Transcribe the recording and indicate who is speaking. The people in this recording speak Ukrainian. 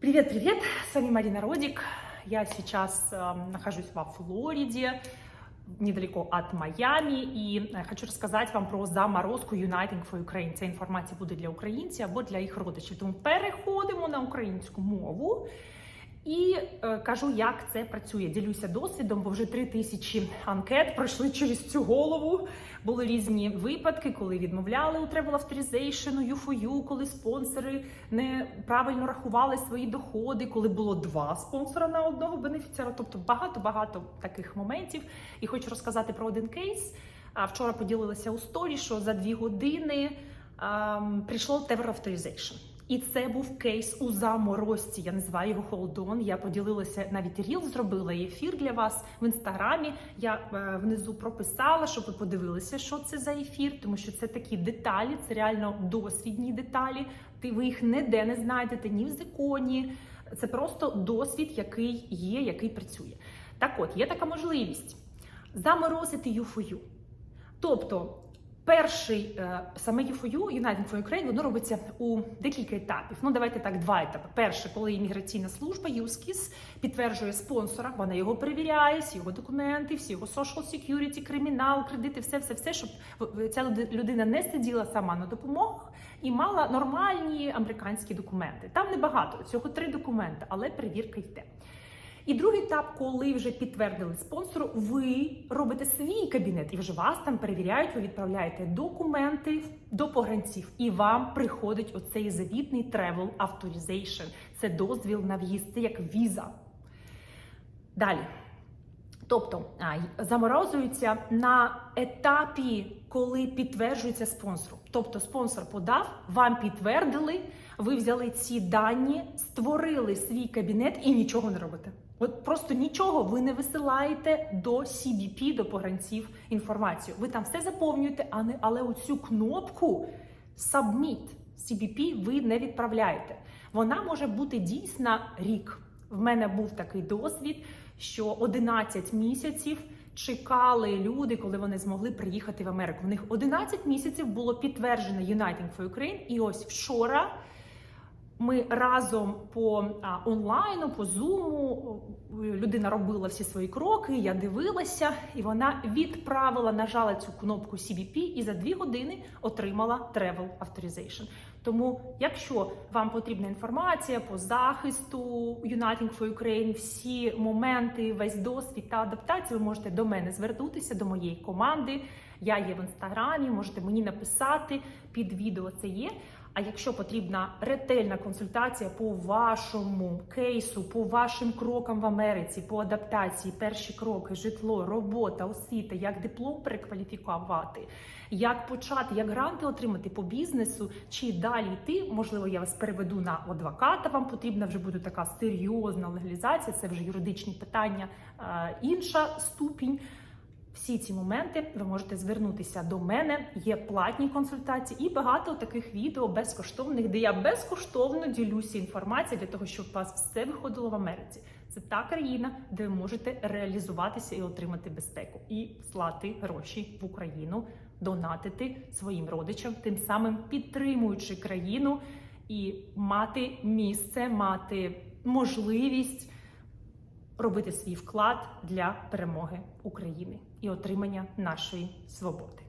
Speaker 1: Привет-привет, с вами Марина Родик. Я сейчас э, нахожусь во Флориде, недалеко от Майами, і е, хочу розказати вам про заморозку Uniting for Ukraine. Ця інформація буде для українців або для їх родичів. Тому переходимо на українську мову. І е, кажу, як це працює. Ділюся досвідом, бо вже три тисячі анкет пройшли через цю голову. Були різні випадки, коли відмовляли у Travel Authorization, UFOU, коли спонсори неправильно рахували свої доходи, коли було два спонсора на одного бенефіціара. Тобто багато-багато таких моментів. І хочу розказати про один кейс. А вчора поділилася у сторі, що за дві години ем, прийшло Travel Authorization. І це був кейс у заморозці. Я називаю його On. Я поділилася навіть ріл зробила ефір для вас в інстаграмі. Я е, внизу прописала, щоб ви подивилися, що це за ефір, тому що це такі деталі, це реально досвідні деталі. Ти ви їх ніде не знайдете ні в законі. Це просто досвід, який є, який працює. Так, от є така можливість заморозити юфою. Тобто. Перший е, саме UFOU, United for Ukraine, воно робиться у декілька етапів. Ну давайте так, два етапи. Перше, коли імміграційна служба ЮСКІС підтверджує спонсора, вона його перевіряє, всі його документи, всі його social security, кримінал, кредити, все, все, все, щоб ця людина не сиділа сама на допомогах і мала нормальні американські документи. Там небагато, цього три документи, але перевірка йде. І другий етап, коли вже підтвердили спонсору, ви робите свій кабінет і вже вас там перевіряють, ви відправляєте документи до погранців, і вам приходить оцей завітний travel authorization. Це дозвіл на в'їзд, це як віза. Далі. Тобто заморозується на етапі, коли підтверджується спонсор. Тобто спонсор подав, вам підтвердили, ви взяли ці дані, створили свій кабінет і нічого не робите. От просто нічого ви не висилаєте до CBP, до погранців інформацію. Ви там все заповнюєте, а не але оцю кнопку Submit CBP ви не відправляєте. Вона може бути дійсна рік. В мене був такий досвід, що 11 місяців чекали люди, коли вони змогли приїхати в Америку. В них 11 місяців було підтверджено Uniting for Ukraine, і ось вчора. Ми разом по онлайну, по зуму людина робила всі свої кроки. Я дивилася, і вона відправила, нажала цю кнопку CBP і за дві години отримала Travel Authorization. Тому, якщо вам потрібна інформація по захисту Uniting for Ukraine, всі моменти, весь досвід та адаптацію, ви можете до мене звернутися, до моєї команди. Я є в інстаграмі, можете мені написати під відео. Це є. А якщо потрібна ретельна консультація по вашому кейсу, по вашим крокам в Америці, по адаптації, перші кроки, житло, робота, освіта, як диплом перекваліфікувати, як почати, як гранти отримати по бізнесу, чи далі йти, можливо, я вас переведу на адвоката. Вам потрібна вже буде така серйозна легалізація, це вже юридичні питання, інша ступінь. Всі ці моменти ви можете звернутися до мене. Є платні консультації і багато таких відео безкоштовних, де я безкоштовно ділюся інформацією для того, щоб у вас все виходило в Америці. Це та країна, де ви можете реалізуватися і отримати безпеку, і слати гроші в Україну, донатити своїм родичам, тим самим підтримуючи країну і мати місце, мати можливість робити свій вклад для перемоги України і отримання нашої свободи.